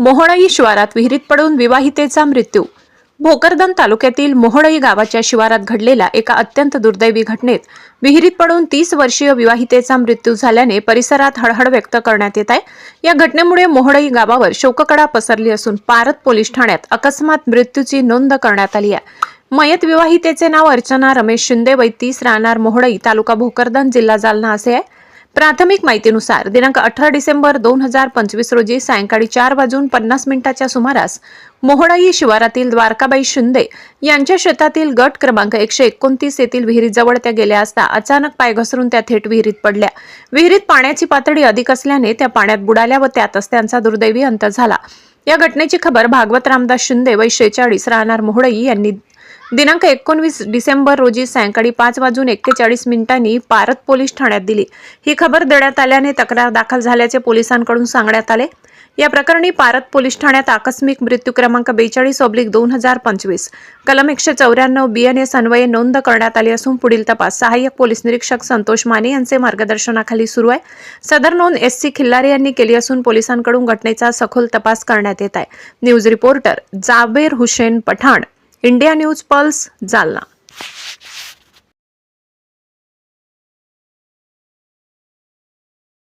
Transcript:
मोहळई शिवारात विहिरीत पडून विवाहितेचा मृत्यू. भोकरदन तालुक्यातील मोहळई गावाच्या शिवारात घडलेल्या एका अत्यंत दुर्दैवी घटनेत विहिरीत पडून तीस वर्षीय विवाहितेचा मृत्यू झाल्याने परिसरात हळहळ व्यक्त करण्यात येत आहे. या घटनेमुळे मोहळई गावावर शोककडा पसरली असून पारत पोलीस ठाण्यात अकस्मात मृत्यूची नोंद करण्यात आली आहे. मयत विवाहितेचे नाव अर्चना रमेश शिंदे वैतीस राहणार मोहळई तालुका भोकरदन जिल्हा जालना असे आहे. प्राथमिक माहितीनुसार दिनांक अठरा डिसेंबर दोन हजार पंचवीस रोजी सायंकाळी चार वाजून पन्नास मिनिटाच्या सुमारास मोहडाई शिवारातील द्वारकाबाई शिंदे यांच्या शेतातील गट क्रमांक एकशे एकोणतीस येथील विहिरीजवळ त्या गेल्या असता अचानक पाय घसरून त्या थेट विहिरीत पडल्या. विहिरीत पाण्याची पातळी अधिक असल्याने त्या पाण्यात बुडाल्या व त्यातच त्यांचा दुर्दैवी अंत झाला. या घटनेची खबर भागवत रामदास शिंदे वय शेचाळीस राहणार मोहळई यांनी दिनांक एकोणवीस डिसेंबर रोजी सायंकाळी पाच वाजून एक्केचाळीस मिनिटांनी पारत पोलीस ठाण्यात दिली. ही खबर देण्यात आल्याने तक्रार दाखल झाल्याचे पोलिसांकडून सांगण्यात आले. या प्रकरणी पारत पोलीस ठाण्यात आकस्मिक मृत्यू क्रमांक बेचाळीस ऑब्लिक दोन हजार पंचवीस कलम एकशे चौऱ्याण्णव बीएनएस अन्वये नोंद करण्यात आली असून पुढील तपास सहाय्यक पोलीस निरीक्षक संतोष माने यांचे मार्गदर्शनाखाली सुरू आहे. सदर नोंद एस सी खिल्लारे यांनी केली असून पोलिसांकडून घटनेचा सखोल तपास करण्यात येत आहे. News reporter Jaber Hussain Pathan. India News Pulse Jalna.